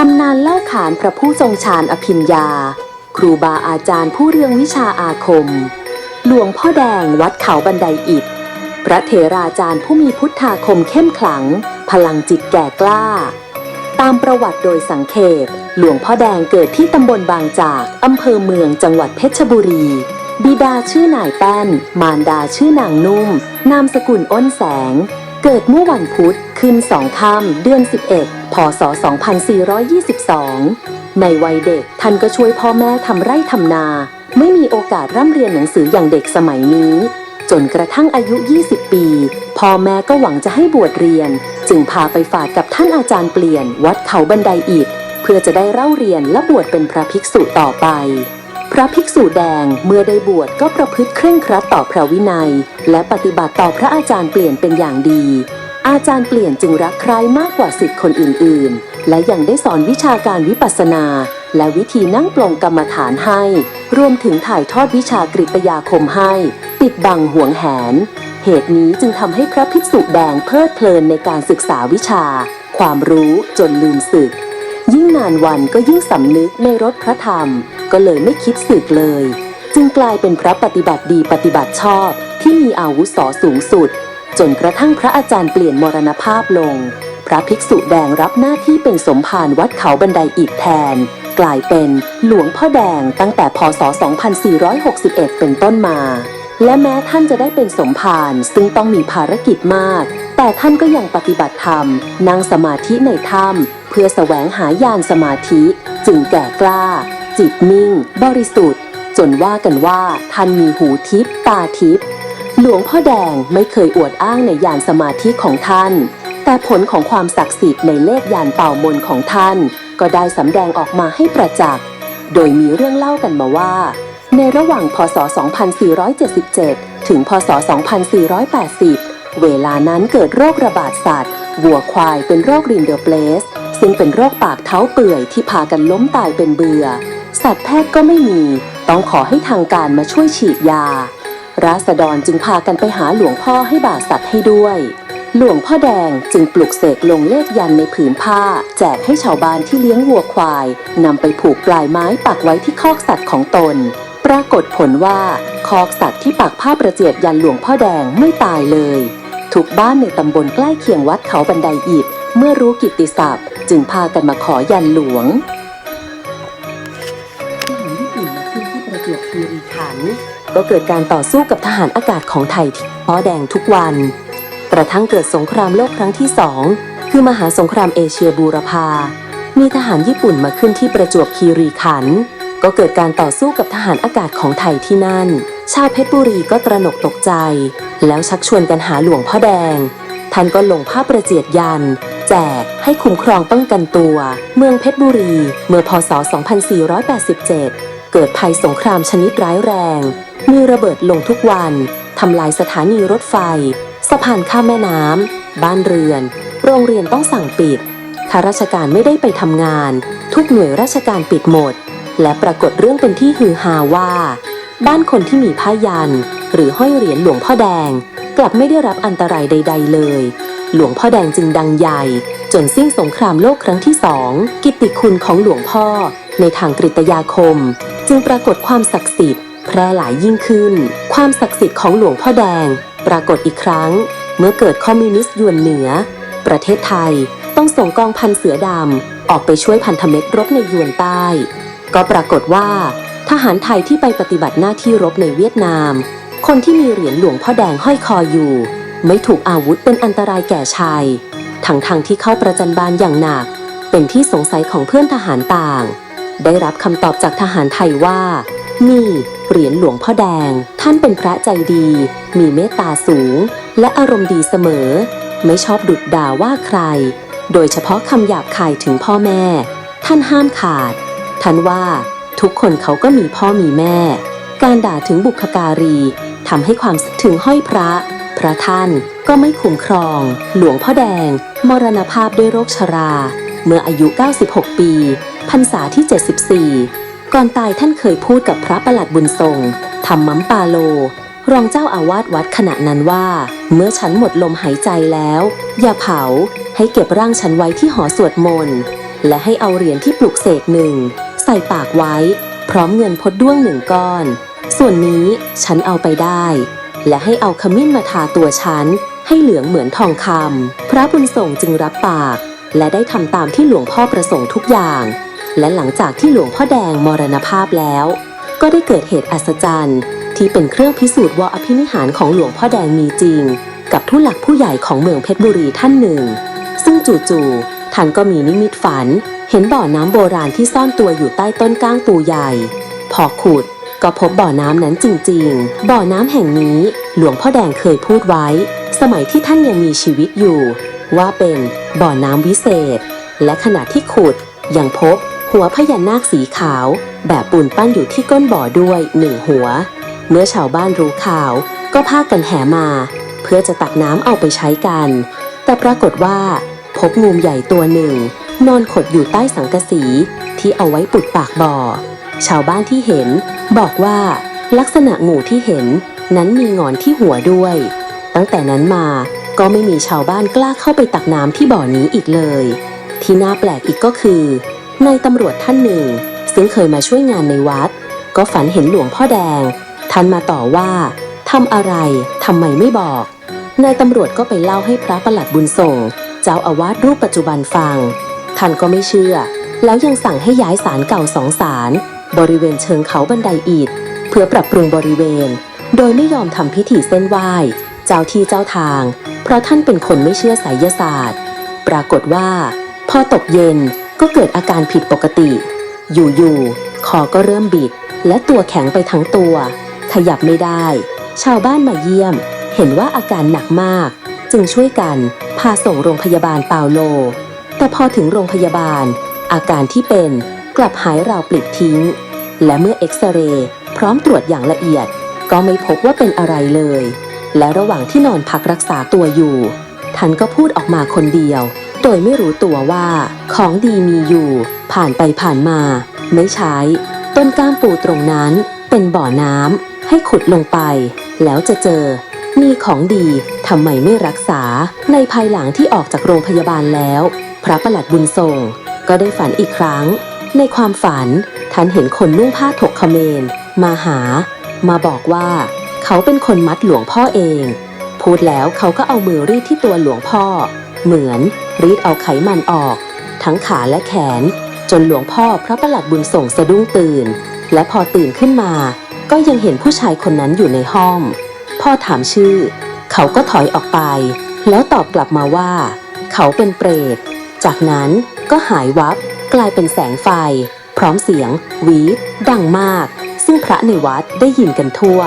ตำนานเล่าขานพระผู้ทรงฌานอภิญญา ครูบาอาจารย์ผู้เรืองวิชาอาคม หลวงพ่อแดงวัดเขาบันไดอิฐ พระเถราจารย์ผู้มีพุทธาคมเข้มขลัง พลังจิตแก่กล้า ตามประวัติโดยสังเขปหลวงพ่อแดงเกิดที่ตำบลบางจากอำเภอเมืองจังหวัดเพชรบุรี บิดาชื่อนายแป้น มารดาชื่อนางนุ่ม นามสกุลอ้นแสง เกิดเมื่อวันพุธขึ้นสองค่ำเดือน 11 พศ 2422 ในวัยเด็กท่านก็ช่วยพ่อแม่ทำไร่ทำนา ไม่มีโอกาสร่ำเรียนหนังสืออย่างเด็กสมัยนี้ จนกระทั่งอายุ 20 ปี พ่อแม่ก็หวังจะให้บวชเรียน จึงพาไปฝากกับท่านอาจารย์เปลี่ยน วัดเขาบันไดอิฐเพื่อจะได้เล่าเรียนและบวชเป็นพระภิกษุต่อไป พระภิกษุแดงเมื่อได้บวชก็ประพฤติเคร่งครัดต่อพระวินัย และปฏิบัติต่อพระอาจารย์เปลี่ยนเป็นอย่างดี อาจารย์เปลี่ยนจึงรักใคร่มากกว่าสิทธิ์คนอื่น ๆ และยังได้สอนวิชาการวิปัสสนา และวิธีนั่งปลงกรรมฐานให้ รวมถึงถ่ายทอดวิชากริยาคมให้ ปิดบังห่วงแหน เหตุนี้จึงทำให้พระภิกษุแดงเพลิดเพลินในการศึกษาวิชา ความรู้จนลืมศึก ยิ่งนานวันก็ยิ่งสำนึกในรสพระธรรม ก็เลยไม่คิดสึกเลย จึงกลายเป็นพระปฏิบัติดีปฏิบัติชอบที่มีอาวุโสสูงสุด จนกระทั่งพระอาจารย์เปลี่ยนมรณภาพลง พระภิกษุแดงรับหน้าที่เป็นสมภารวัดเขาบันไดอิฐแทน กลายเป็นหลวงพ่อแดงตั้งแต่พศ 2461 เป็นต้นมาและแม้ท่านจะได้เป็นสมภารซึ่งต้องมีภารกิจมาก แต่ท่านก็ยังปฏิบัติธรรม นั่งสมาธิในถ้ำเพื่อแสวงหายานสมาธิ จึงแก่กล้า จิตนิ่ง บริสุทธิ์ จนว่ากันว่าท่านมีหูทิพตาทิพหลวงพ่อแดงไม่เคยอวดอ้างในยานสมาธิของท่าน แต่ผลของความศักดิ์สิทธิ์ในเลขยานเป่ามนของท่าน ก็ได้สำแดงออกมาให้ประจักษ์ โดยมีเรื่องเล่ากันมาว่า ในระหว่างพศ 2477 ถึงพศ 2480 เวลานั้นเกิดโรคระบาดสัตว์ วัวควายเป็นโรครินเดอร์เ a สซึ่งเป็นโรคปากเท้าเปื่อยที่พากันล้มตายเป็นเบื่อ สัตวแพทย์ก็ไม่มี ต้องขอให้ทางการมาช่วยฉีดยา ราษฎรจึงพากันไปหาหลวงพ่อให้บาดสัตว์ให้ด้วย หลวงพ่อแดงจึงปลุกเสกลงเลขยันในผืนผ้า แจกให้ชาวบ้านที่เลี้ยงวัวควายนำไปผูกปลายไม้ปักไว้ที่คอกสัตว์ของตน ปรากฏผลว่าคอกสัตว์ที่ปักผ้าประเจียดยันหลวงพ่อแดงไม่ตายเลย ทุกบ้านในตำบลใกล้เคียงวัดเขาบันไดอิฐเมื่อรู้กิตติศัพท์ จึงพากันมาขอยันหลวง ก็เกิดการต่อสู้กับทหารอากาศของไทยที่ป้อแดงทุกวัน กระทั่งเกิดสงครามโลกครั้งที่สองคือมหาสงครามเอเชียบูรพา มีทหารญี่ปุ่นมาขึ้นที่ประจวบคีรีขันธ์ก็เกิดการต่อสู้กับทหารอากาศของไทยที่นั่น ชาวเพชรบุรีก็ตระหนกตกใจ แล้วชักชวนกันหาหลวงพ่อแดง ท่านก็ลงผ้าประเจียดยัน แจกให้คุ้มครองป้องกันตัว เมืองเพชรบุรี เมื่อพศ 2487 เกิดภัยสงครามชนิดร้ายแรง มีระเบิดลงทุกวันทำลายสถานีรถไฟ สะพานข้ามแม่น้ำบ้านเรือน โรงเรียนต้องสั่งปิดข้าราชการไม่ได้ไปทำงาน ทุกหน่วยราชการปิดหมด และปรากฏเรื่องเป็นที่ฮือฮาว่า บ้านคนที่มีผ้ายัน หรือห้อยเหรียญหลวงพ่อแดง กลับไม่ได้รับอันตรายใด ๆ เลย หลวงพ่อแดงจึงดังใหญ่ จนสิ้นสงครามโลกครั้งที่สองกิตติคุณของหลวงพ่อ ในทางกริตยาคม จึงปรากฏความศักดิ์สิทธิ์ แพร่หลายยิ่งขึ้น ความศักดิ์สิทธิ์ของหลวงพ่อแดง ปรากฏอีกครั้ง เมื่อเกิดคอมมิวนิสต์ยวนเหนือ ประเทศไทยต้องส่งกองพันเสือดำออกไปช่วยพันธมิตรรบในยวนใต้ ก็ปรากฏว่า ทหารไทยที่ไปปฏิบัติหน้าที่รบในเวียดนาม คนที่มีเหรียญหลวงพ่อแดงห้อยคออยู่ ไม่ถูกอาวุธเป็นอันตรายแก่ชายทั้งทางที่เข้าประจันบานอย่างหนัก เป็นที่สงสัยของเพื่อนทหารต่าง ได้รับคำตอบจากทหารไทยว่า นี่ เหรียญหลวงพ่อแดง ท่านเป็นพระใจดี มีเมตตาสูง และอารมณ์ดีเสมอ ไม่ชอบดุดด่าว่าใคร โดยเฉพาะคำหยาบคายถึงพ่อแม่ ท่านห้ามขาด ท่านว่าทุกคนเขาก็มีพ่อมีแม่ การด่าถึงบุคการีทำให้ความถึงห้อยพระ พระท่านก็ไม่คุ้มครอง หลวงพ่อแดง มรณภาพด้วยโรคชรา เมื่ออายุ 96 ปี พรรษาที่ 74 ก่อนตายท่านเคยพูดกับพระประหลัดบุญทรงธรรมมัมปาโล รองเจ้าอาวาสวัดขณะนั้นว่า เมื่อฉันหมดลมหายใจแล้ว อย่าเผาให้เก็บร่างฉันไว้ที่หอสวดมนต์และให้เอาเหรียญที่ปลุกเสกหนึ่งใส่ปากไว้ พร้อมเงินพดด้วงหนึ่งก้อน ส่วนนี้ฉันเอาไปได้ และให้เอาขมิ้นมาทาตัวฉัน ให้เหลืองเหมือนทองคำพระบุญส่งจึงรับปาก และได้ทำตามที่หลวงพ่อประสงค์ทุกอย่าง และหลังจากที่หลวงพ่อแดงมรณภาพแล้ว ก็ได้เกิดเหตุอัศจรรย์ ที่เป็นเครื่องพิสูจน์ว่าอภินิหารของหลวงพ่อแดงมีจริง กับผู้หลักผู้ใหญ่ของเมืองเพชรบุรีท่านหนึ่ง ซึ่งจู่ๆท่านก็มีนิมิตฝัน เห็นบ่อน้ำโบราณที่ซ่อนตัวอยู่ใต้ต้นก้างปูใหญ่ พอขุดก็พบบ่อน้ำนั้นจริง ๆ บ่อน้ำแห่งนี้หลวงพ่อแดงเคยพูดไว้ สมัยที่ท่านยังมีชีวิตอยู่ ว่าเป็นบ่อน้ำวิเศษ และขณะที่ขุดยังพบ หัวพญานาคสีขาว แบบปูนปั้นอยู่ที่ก้นบ่อด้วยหนึ่งหัว เมื่อชาวบ้านรู้ข่าว ก็พากันแห่มา เพื่อจะตักน้ำเอาไปใช้กัน แต่ปรากฏว่า พบงูใหญ่ตัวหนึ่ง นอนขดอยู่ใต้สังกะสีที่เอาไว้ปุดปากบ่อ ชาวบ้านที่เห็น บอกว่าลักษณะงูที่เห็นนั้นมีงอนที่หัวด้วย ตั้งแต่นั้นมาก็ไม่มีชาวบ้านกล้าเข้าไปตักน้ำที่บ่อนี้อีกเลย ที่น่าแปลกอีกก็คือ นายตำรวจท่านหนึ่ง ซึ่งเคยมาช่วยงานในวัด ก็ฝันเห็นหลวงพ่อแดง ท่านมาต่อว่าทำอะไรทำไมไม่บอก นายตำรวจก็ไปเล่าให้พระประหลัดบุญส่ง เจ้าอาวาสรูปปัจจุบันฟัง ท่านก็ไม่เชื่อ แล้วยังสั่งให้ย้ายศาลเก่าสองศาลบริเวณเชิงเขาบันไดอิฐเพื่อปรับปรุงบริเวณ โดยไม่ยอมทำพิธีเส้นไหว้เจ้าที่เจ้าทาง เพราะท่านเป็นคนไม่เชื่อไสยศาสตร์ ปรากฏว่า พอตกเย็น ก็เกิดอาการผิดปกติ อยู่ๆคอก็เริ่มบิด และตัวแข็งไปทั้งตัว ขยับไม่ได้ ชาวบ้านมาเยี่ยม เห็นว่าอาการหนักมาก จึงช่วยกันพาส่งโรงพยาบาลเปาโล แต่พอถึงโรงพยาบาล อาการที่เป็นกลับหายราวปลิดทิ้ง และเมื่อเอ็กซเรย์พร้อมตรวจอย่างละเอียด ก็ไม่พบว่าเป็นอะไรเลย และระหว่างที่นอนพักรักษาตัวอยู่ท่านก็พูดออกมาคนเดียว โดยไม่รู้ตัวว่า ของดีมีอยู่ ผ่านไปผ่านมา ไม่ใช้ ต้นก้ามปูตรงนั้น เป็นบ่อน้ำให้ขุดลงไป แล้วจะเจอ มีของดีทำไมไม่รักษา ในภายหลังที่ออกจากโรงพยาบาลแล้ว พระประหลัดบุญทรงก็ได้ฝันอีกครั้ง ในความฝันท่านเห็นคนนุ่งผ้าถกเขมรมาหา มาบอกว่าเขาเป็นคนมัดหลวงพ่อเอง พูดแล้วเขาก็เอามือรีดที่ตัวหลวงพ่อ เหมือน รีดเอาไขมันออก ทั้งขาและแขน จนหลวงพ่อพระประหลัดบุญส่งสะดุ้งตื่น และพอตื่นขึ้นมา ก็ยังเห็นผู้ชายคนนั้นอยู่ในห้อง พ่อถามชื่อ เขาก็ถอยออกไป แล้วตอบกลับมาว่า เขาเป็นเปรต จากนั้นก็หายวับกลายเป็นแสงไฟ พร้อมเสียง วีดดังมาก ซึ่งพระในวัดได้ยินกันทั่ว